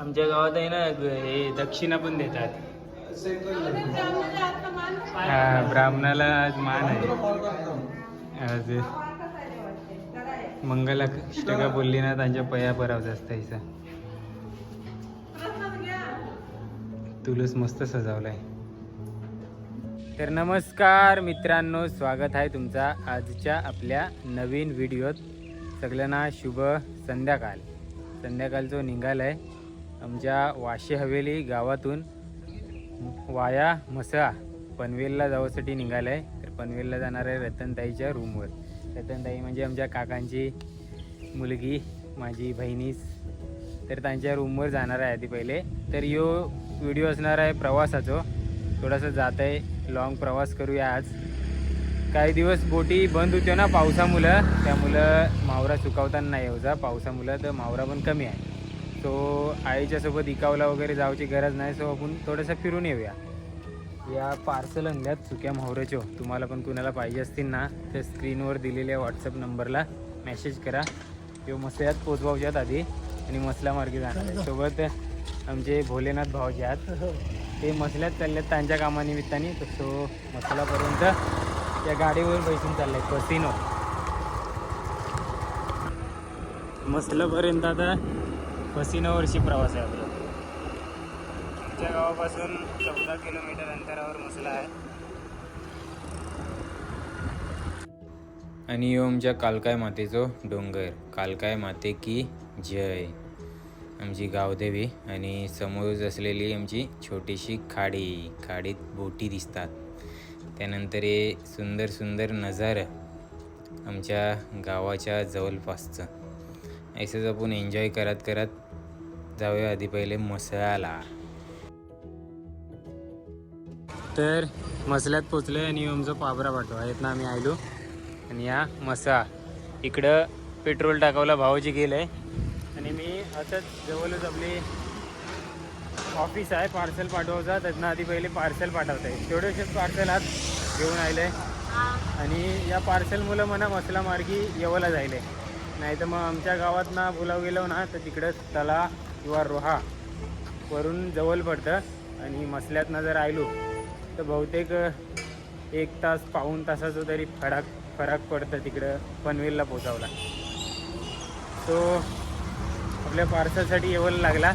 आमच्या गावात आहे ना ग- हे दक्षिणा पण देतात. हा ब्राह्मणाला आज मान आहे. आज मंगलाष्टका बोलली ना त्यांच्या पया परावत असतं इथं तुलस मस्त सजावलाय. तर नमस्कार मित्रांनो स्वागत आहे तुमचा आजच्या आपल्या नवीन व्हिडिओत. सगळ्यांना शुभ संध्याकाळ. संध्याकाळचं आहे आमच्या वाशे हवेली गावातून वाया मसळा पनवेलला जाऊसाठी निघालं आहे तर पनवेलला जाणार आहे रतनताईच्या रूमवर रतनताई म्हणजे आमच्या काकांची मुलगी माझी बहिणीस तर त्यांच्या रूमवर जाणार आहे आधी पहिले. तर यो व्हिडिओ असणार आहे प्रवासाचो. थोडासा जात आहे लॉंग प्रवास करूया आज. काही दिवस बोटी बंद होत्या ना पावसामुळं. त्यामुळं मावरा सुकावताना नाही येऊ जा. पावसामुळं तर मावरा पण कमी आहे. सो आईच्यासोबत इकावला वगैरे जायची गरज नाही सो आपण थोडंसं फिरून येऊया. या पार्सल आणल्यात सुक्या मोहऱ्याचो तुम्हाला पण कुणाला पाहिजे असतील ना तर स्क्रीनवर दिलेल्या व्हॉट्सअप नंबरला मेसेज करा. किंवा मसल्यात पोचवायच्यात आधी आणि मसला मार्गी जाणार आहे. सोबत आमचे भोलेनाथ भाऊजी आहेत. ते मसल्यात आहेत त्यांच्या कामानिमित्ताने. सो मसलापर्यंत त्या गाडीवर बैसून चालले कसिनो. मसल्यापर्यंत आता कसिनोवरची प्रवास आहे आपला. आमच्या गावापासून चौदा किलोमीटर अंतरावर मसला आहे. आणि यो आमच्या कालकाय मातेचो डोंगर. कालकाय माते की जय. आमची गावदेवी आणि समोरच असलेली आमची छोटीशी खाडी. खाडीत बोटी दिसतात. त्यानंतर हे सुंदर सुंदर नजारा आमच्या गावाच्या जवळपासचं. असंच आपण एन्जॉय करत करत जाऊया आधी पहिले मसाला तर मसल्यात पोचलोय आणि आमचं पाबरा पाठवा. आहेत ना आम्ही आयलो. आणि या मसा इकडं पेट्रोल टाकावला गेलं. गेलंय आणि मी असंच जवळच आपली ऑफिस आहे. पार्सल पाठवायचा. त्यातनं आधी पहिले पार्सल पाठवत आहे तेवढेशेच पार्सल आज घेऊन आले आणि या पार्सलमुळं म्हणा मसला मार्गी येवला जायले. नाही तर मग आमच्या गावात ना बोलाव गेलो ना तर तिकडं त्याला किंवा रोहा वरून जवळ पडतं आणि मसल्यातनं जर आलो तर बहुतेक एक तास पाऊण तासाचं तरी फरक फरक पडतं तिकडं पनवेलला पोचावला तो आपल्या पार्सलसाठी येवायला लागला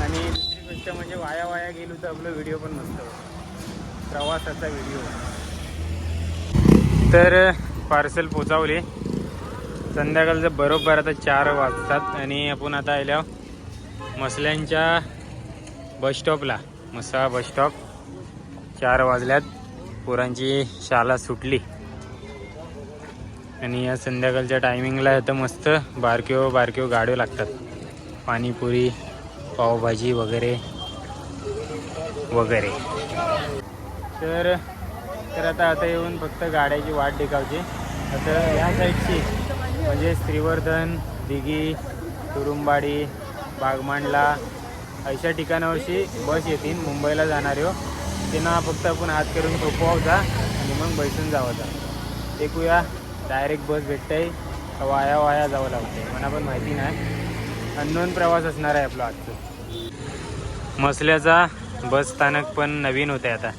आणि दुसरी गोष्ट म्हणजे वाया वाया गेलो तर आपलं व्हिडिओ पण मस्त प्रवासाचा व्हिडिओ. तर पार्सल पोचावले संध्याकाळचं बरोबर आता चार वाजतात आणि आपण आता आल्यावर मसल्यांच्या बसस्टॉपला मसा बसस्टॉप चार वाजल्यात. पोरांची शाळा सुटली. आणि या संध्याकाळच्या टायमिंगला आता मस्त बारक्यो बारक्यो गाड्यो लागतात. पाणीपुरी पावभाजी वगैरे. वगैरे. तर तर आता आता येऊन फक्त गाड्याची वाट टिकावची आता या साईडची म्हणजे श्रीवर्धन दिघी तुरुंबाडी बागमांडला अशा ठिकाणावरशी बस येतील मुंबईला जाणारे हो. त्यांना फक्त आपण हात करून झोपवायचा आणि मग बैसून जावाचा ऐकूया डायरेक्ट बस भेटते का वाया वाया जावं लागते मला पण माहिती नाही. अननोन प्रवास असणार आहे आपला आजचं. मसल्याचा बस स्थानक पण नवीन होते आता.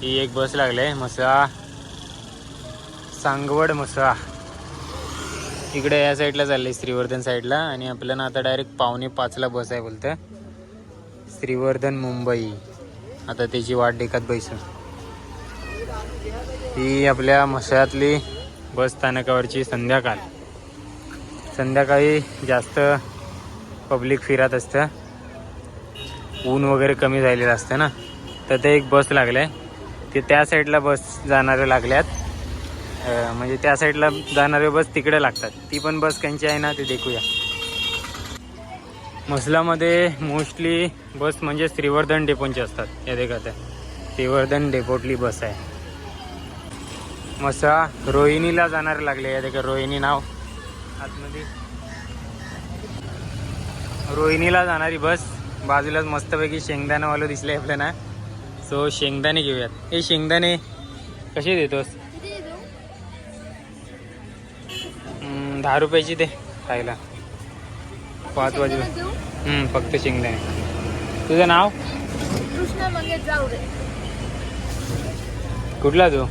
ही एक बस लागले मसा सांगवड मसा इकडे या साईडला चाललंय श्रीवर्धन साईडला आणि आपल्याला आता डायरेक्ट पावणे पाचला बस आहे बोलतं. श्रीवर्धन मुंबई. आता त्याची वाट देखत बैसून ही आपल्या मसळ्यातली बस स्थानकावरची संध्याकाळ. संध्याकाळी जास्त पब्लिक फिरत असतं. ऊन वगैरे कमी झालेलं असतं ना. तर ते एक बस लागलं ते त्या साईडला बस जाणाऱ्या लागल्यात. म्हणजे त्या साईडला जाणारे बस तिकडे लागतात. ती पण बस त्यांची आहे ना ते देखूया. मसलामध्ये मोस्टली बस म्हणजे श्रीवर्धन डेपोंची असतात. या देखत श्रीवर्धन डेपोटली बस आहे. मसा रोहिणीला जाणारे लागले. या देखा रोहिणी नाव. आतमध्ये. रोहिणीला जाणारी बस. बाजूलाच मस्तपैकी शेंगदाणावालं दिसले आपल्याला. सो शेंगदाणे घेऊयात. हे शेंगदाणे कसे देतोस? दहा रुपयाची दे खायला. पाच वाजे. हम्म, फक्त शेंगदाणे. तुझं नाव? कृष्णा मंगेश जावरे कुठला तू?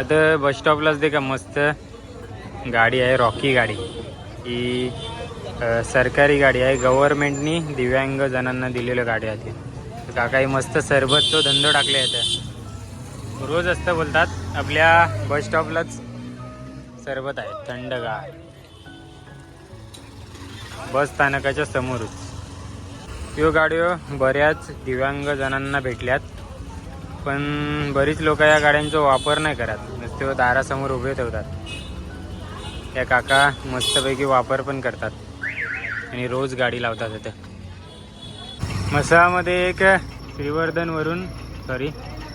आता बस स्टॉपलाच दे का मस्त. गाडी आहे रॉकी गाडी. ही सरकारी गाडी आहे. गव्हर्नमेंटनी दिव्यांग जणांना दिलेलं गाडी आहे ती. काकाही मस्त तो धंदो टाकले आहे रोज असतं बोलतात आपल्या बस स्टॉपलाच सरबत आहे. थंडगार. बस स्थानकाच्या समोरच. यो गाड्यो बऱ्याच दिव्यांग जणांना भेटल्यात पण बरीच लोक या गाड्यांचा वापर नाही करत. नुसते दारासमोर उभे ठेवतात. या काका मस्तपैकी वापर पण करतात. आणि रोज गाडी लावतात इथं. मसामध्ये एक श्रीवर्धनवरून सॉरी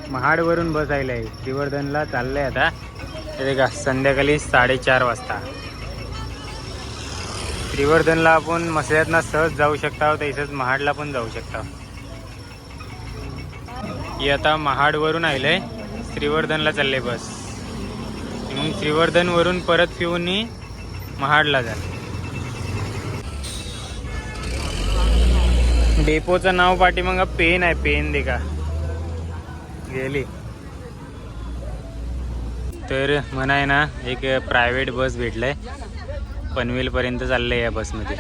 महाडवरून बस आलेली आहे. श्रीवर्धनला चाललं आहे आता. ते का संध्याकाळी साडेचार वाजता. श्रीवर्धनला आपण मसळ्यातनं सहज जाऊ शकता तसंच महाडला पण जाऊ शकता ही आता महाडवरून आहे. श्रीवर्धनला चालले बस. मग श्रीवर्धनवरून परत फिरून महाडला जा. डेपोचं नाव पाठी मग पेन आहे पेन दे का गेली. तर म्हणाय ना एक प्रायव्हेट बस भेटलाय. पनवेल पर्यंत चाललंय या बसमध्ये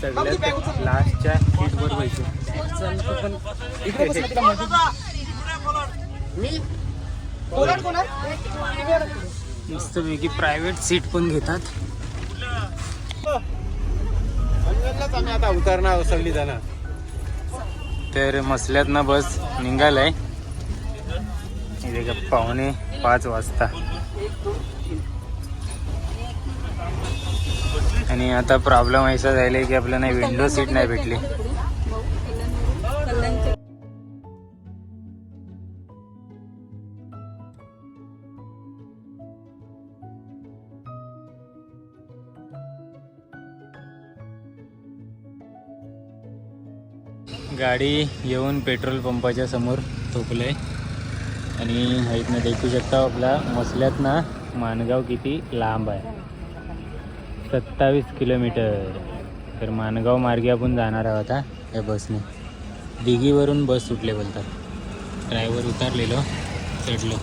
सगळ्यात लास्टच्या सीटवर पैसे मस्तपैकी प्रायव्हेट सीट पण घेतात. आम्ही आता उतरणार सगळी जण तर मसल्यातनं बस निघालाय. का पावणे पाच वाजता. आणि आता प्रॉब्लेम असा झाला की आपल्याला विंडो सीट नाही भेटली. गाडी येऊन पेट्रोल पंपाच्या समोर थोपलंय आणि इथनं देखू शकता आपला मसल्यात ना माणगाव किती लांब आहे. सत्तावीस किलोमीटर. तर माणगाव मार्गे आपण जाणार आहोत हा या बसने. दिघीवरून बस सुटले बोलतात. ड्रायव्हर उतारलेलो चढलो.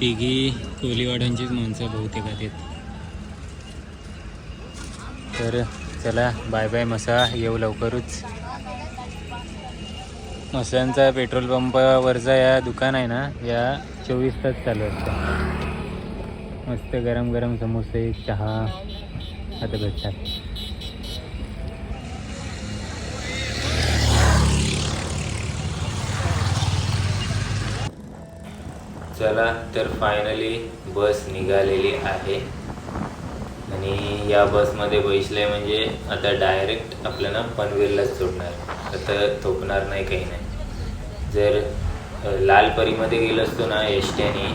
तिघी कोलीवाड्यांचीच माणसं बहुतेक आहेत. तर चला बाय बाय मसा येऊ लवकरच. मस्यांचा पेट्रोल पंपावरचा या दुकान आहे ना या चोवीस तास चालू असतं मस्त गरम गरम समोसे चहा आता भेटतात. चला तर फायनली बस निघालेली आहे. आणि या बसमध्ये बैसले म्हणजे आता डायरेक्ट आपल्याला पनवेललाच सोडणार. आता थोपणार नाही काही नाही. जर लाल परीमध्ये गेलो असतो ना एस टीने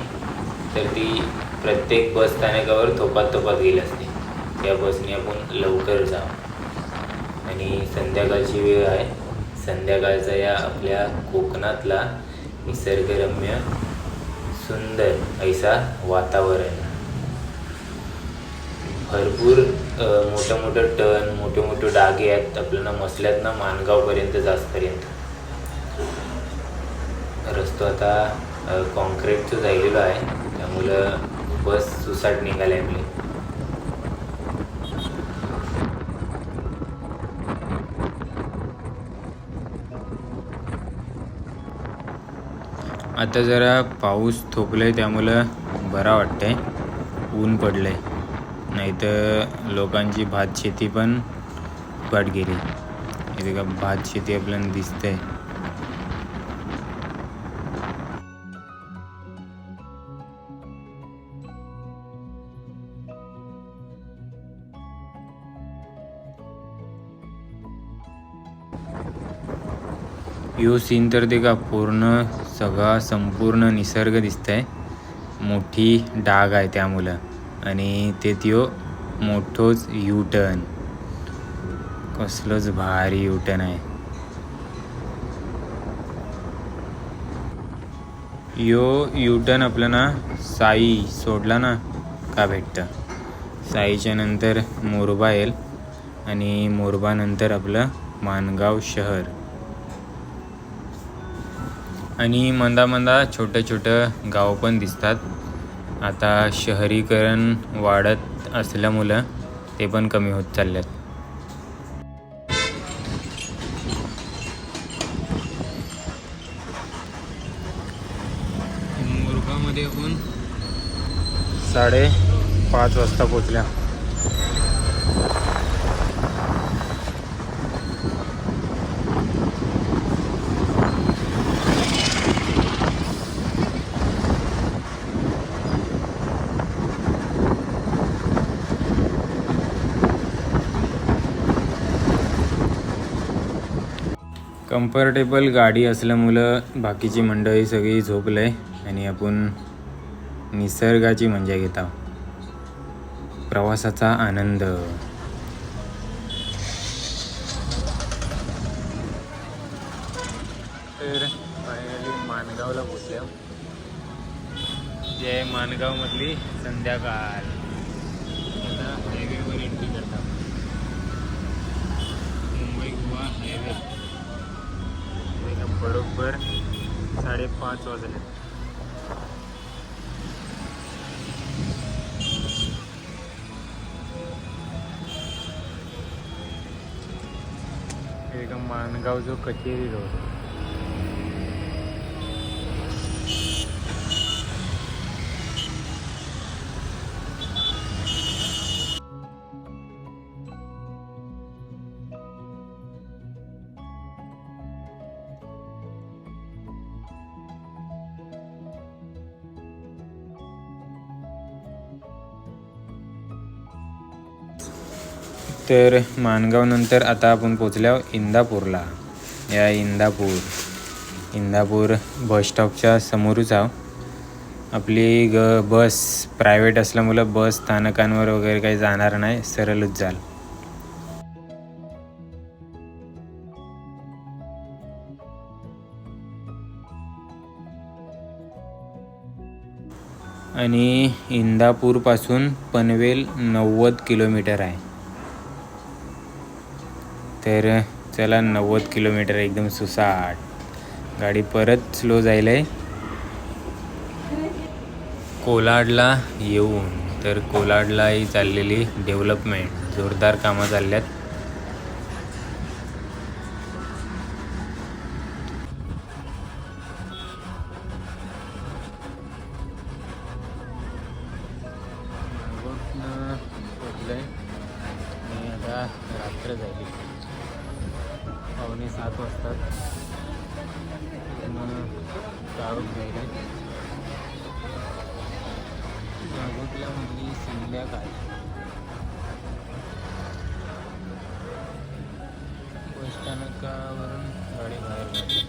तर ती प्रत्येक बस स्थानकावर थोपात थोपात गेली असते. त्या बसने आपण लवकर जा आणि संध्याकाळची वेळ आहे. संध्याकाळचा या आपल्या कोकणातला निसर्गरम्य सुंदर ऐसा वातावरण. भरपूर मोठं मोठं टन मोठे मोठे डागे आहेत. आपल्याला मसल्यात ना माणगावपर्यंत जास्तपर्यंत. रस्तो आता कॉन्क्रीटचं झालेलो आहे. त्यामुळं बस सुसाट निघाली आपली. आता जरा पाऊस थोपलाय त्यामुळं बरा वाटतंय. ऊन पडलं आहे नाहीतर लोकांची भात शेती पण वाट गेली इथे का भात शेती आपल्याला दिसते यो सीन तर ते का पूर्ण सगळा संपूर्ण निसर्ग दिसतंय. मोठी डाग आहे त्यामुळं आणि ते त्यो मोठोच यू टर्न कसलोच भारी यू टर्न आहे. यो यू टर्न ना साई सोडला ना का भेटतं? साईच्या नंतर मोरबा येईल आणि मोरबानंतर आपलं मानगाव शहर. आणि मंदा मंदा छोटं छोटं गाव पण दिसतात. आता शहरीकरण वाढत असल्यामुळं ते पण कमी होत चालल्यात मुरबामध्ये आपण साडे पाच वाजता पोचल्या कम्फर्टेबल गाडी असल्यामुळं बाकीची मंडळी सगळी झोपले आणि आपण निसर्गाची मजा घेत आहोत. प्रवासाचा आनंद. तर फायनली मानगावला पोचल्या जे मानगावमधली संध्याकाळ. आता हायवेवर एंट्री करतात. मुंबई गोवा हायवे बरोबर साडेपाच वाजले एकदम मानगाव जो कचेरी रोड तर माणगावनंतर आता आपण पोचल्या इंदापूरला. या इंदापूर इंदापूर बस स्टॉपच्या समोरच आहो. आपली ग बस प्रायव्हेट असल्यामुळं बस स्थानकांवर वगैरे काही जाणार नाही सरळच जाल. आणि इंदापूरपासून पनवेल नव्वद किलोमीटर आहे. तर चला नव्वद किलोमीटर एकदम सुसाट. गाडी परत स्लो जाईल आहे कोलाडला येऊन तर कोलाडलाही चाललेली डेव्हलपमेंट. जोरदार कामं चालल्यात. आता रात्र झाली. सकाळी सात वाजता. मग काढून घ्यायला मागोटल्या मधली संध्याकाळ बस स्थानकावरून गाडी बाहेर काढली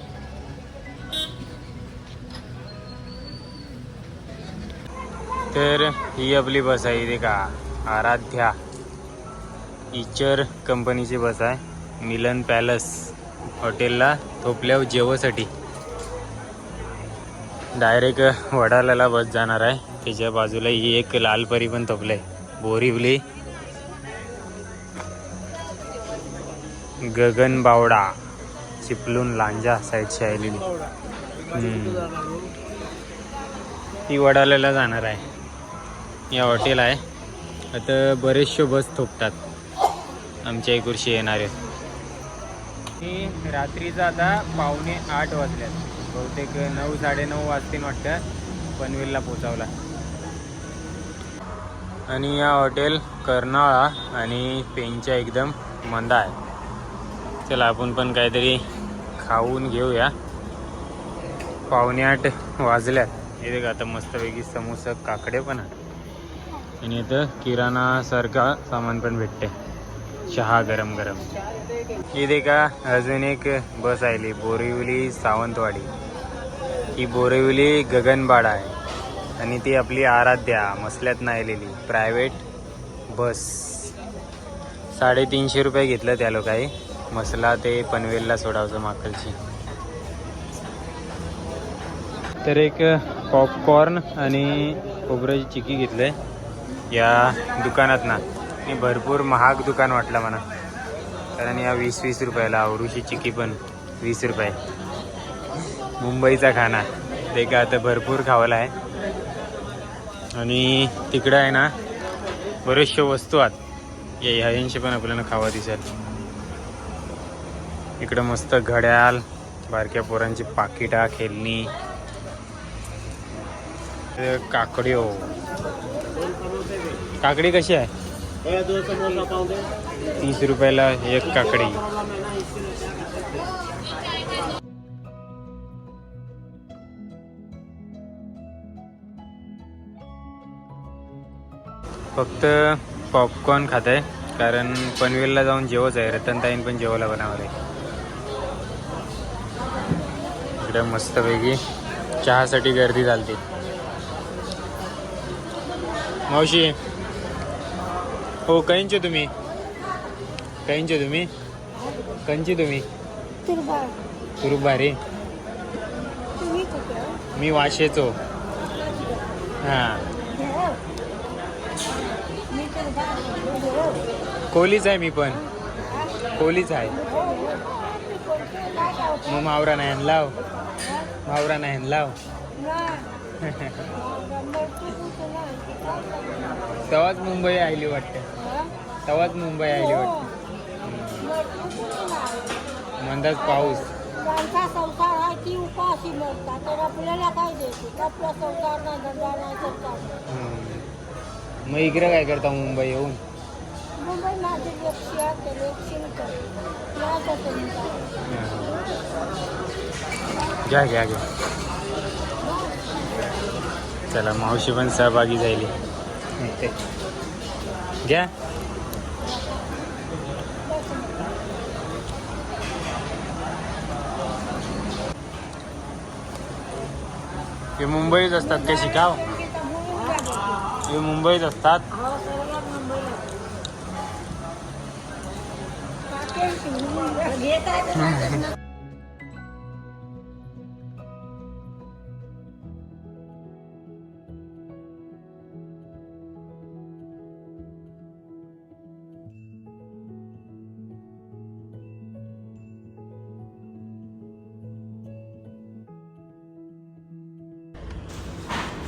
तर ही आपली बस आहे इथे का? आराध्या इचर कंपनीची बस आहे. मिलन पॅलेस. हॉटेलला थोपल्यावर जेवासाठी. डायरेक्ट वडाल्याला बस जाणार आहे. त्याच्या बाजूला ही एक लालपरी पण थोपलं आहे. बोरिवली गगन बावडा. चिपलून लांजा साईडची आलेली. ती वडाल्याला जाणार आहे. या हॉटेल आहे. आता बरेचशे बस थोपतात. आमच्या इकडशी येणारे. आणि रात्रीचं आता पावणे आठ वाजल्यात बहुतेक नऊ साडेनऊ वाजतील वाटतं पनवेलला पोचावला आणि या हॉटेल कर्नाळा आणि पेनच्या एकदम मंदा आहे. चला आपण पण काहीतरी खाऊन घेऊया. पावणे आठ वाजल्यात. हे का आता मस्तपैकी समोसा काकडे पण आहे आणि इथं किराणासारखा सामान पण भेटते चहा गरम गरम. इथे का अजून एक बस आली बोरिवली सावंतवाडी. ही बोरिवली गगनबाड आहे. आणि ती आपली आराध्या मसल्यात आलेली प्रायव्हेट बस साडेतीनशे रुपये घेतलं त्या लोकांनी मसला ते पनवेलला सोडावचं माकलची. तर एक पॉपकॉर्न आणि खोबऱ्याची चिकी घेतलंय. या दुकानात ना आणि भरपूर महाग दुकान वाटलं मला. कारण या वीस वीस रुपयाला आवरूची चिकी पण वीस रुपये. मुंबईचा खाना. ते का आता भरपूर खावाला आहे. आणि तिकडं आहे ना बरेचशा वस्तू आहेत. या ह्यांशी पण आपल्याला खावा दिसेल. इकडं मस्त घड्याल बारक्या पोरांची पाकिटा खेळणी काकडी हो. काकडी कशी आहे? तीस रुपयाला एक काकडी। फक्त पॉपकॉर्न खात आहे कारण पनवेलला जाऊन जेवच आहे रतनताईन पण जेवायला बनवणार आहे इकडे मस्तपैकी चहासाठी गर्दी चालते मावशी हो काहींचे तुम्ही. काहींचे तुम्ही. कंची तुम्ही. सुरूप भारी मी वाशेचो. हां. कोहलीच आहे मी पण. कोहलीच आहे. मग मावरा नाही लाव. मावरा नाही लाव. तेव्हाच मुंबई आली वाटते. तेव्हाच मुंबई आली वाटते. मंदाच पाऊस. त्यांचा संसार आहे ती उपाशी मरतात. तर आपल्याला काय द्यायचे? आपला संसार नाही धंदा नाही सरकार. मग इकडे काय करता मुंबई येऊन? मुंबई माझे लक्ष याचा तुमचा घ्या घ्या घ्या. चला मावशी पण सहभागी झाली. घ्या. हे मुंबईत असतात काय शिकाव हे मुंबईत असतात?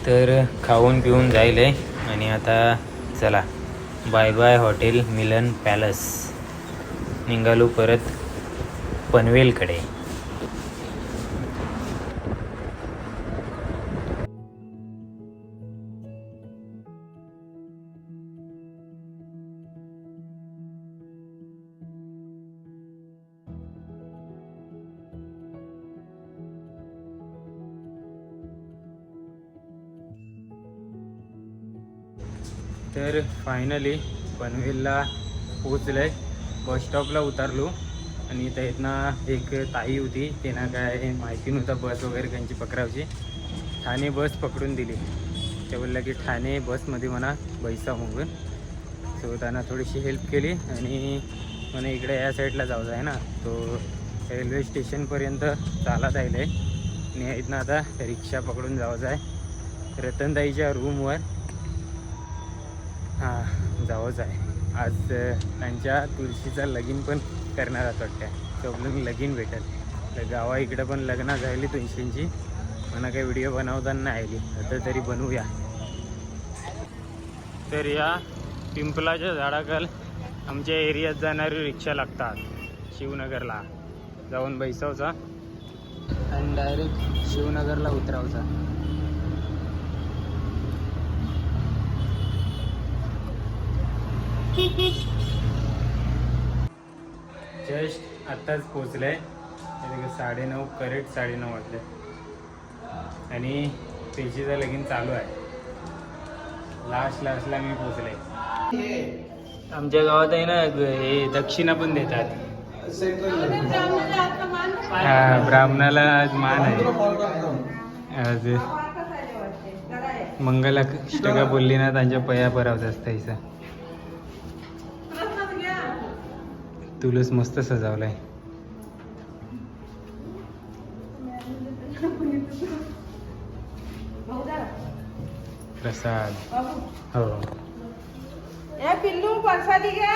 तर खाऊन पिऊन जाईल आहे आणि आता चला. Bye bye hotel Milan palace निघालो परत पनवेलकडे. फायनली पनवेलला पोचलो आहे बस स्टॉपला उतरलो. आणि त्या इथनं एक ताई होती. त्यांना काय माहिती नव्हतं बस वगैरे त्यांची पकडावची ठाणे बस पकडून दिली. ते बोललं की ठाणे बसमध्ये म्हणा बैसा होऊन सो त्यांना थोडीशी हेल्प केली. आणि मला इकडे या साईडला जायचं आहे ना. तो रेल्वे स्टेशनपर्यंत चालत आहे आणि इथनं आता रिक्षा पकडून जायचं आहे रतनताईच्या रूमवर हां जावंच आहे आज त्यांच्या तुळशीचा लगीन पण करणार आहेत वाटतं. प्रॉब्लेम लगीन भेटेल. तर गावा इकडं पण लग्न झाली तुळशींची. मला काही व्हिडिओ बनवताना नाही आली. आता तरी बनवूया. तर या पिंपलाच्या झाडाखाल आमच्या एरियात जाणारी रिक्षा लागतात. शिवनगरला. जाऊन बैसावचा. आणि डायरेक्ट शिवनगरला उतरावचा. जस्ट आत्ताच पोचलंय साडेनऊ करेक्ट साडेनऊ वाजले. आणि पेशीचं लगीन चालू आहे. लास्ट लास्टला मी पोचले आमच्या गावात आहे ना हे दक्षिणा पण देतात. हा ब्राह्मणाला आज मान आहे. आज मंगलाष्टका बोलली ना त्यांच्या पया परावत असतं इथं तुलस मस्त सजावलाय. प्रसाद. हो. ए पिल्लू प्रसादी घ्या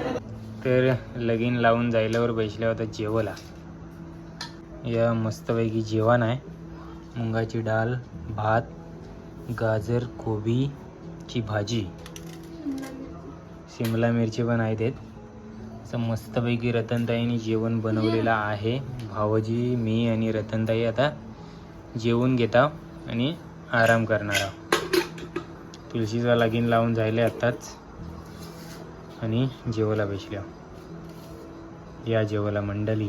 तर लगीन लावून जायल्यावर बैसल्या होता जेवला या मस्तपैकी जेवण आहे. मुंगाची डाळ भात गाजर कोबीची भाजी. शिमला मिरची पण आहेत असं मस्तपैकी रतनताईने जेवण बनवलेलं आहे. भावजी मी आणि रतनताई आता जेवून घेता आणि आराम करणार आहोत. तुळशीचा लगीन लावून जायले आत्ताच. आणि जेवला बेचल्या या जेवला मंडळी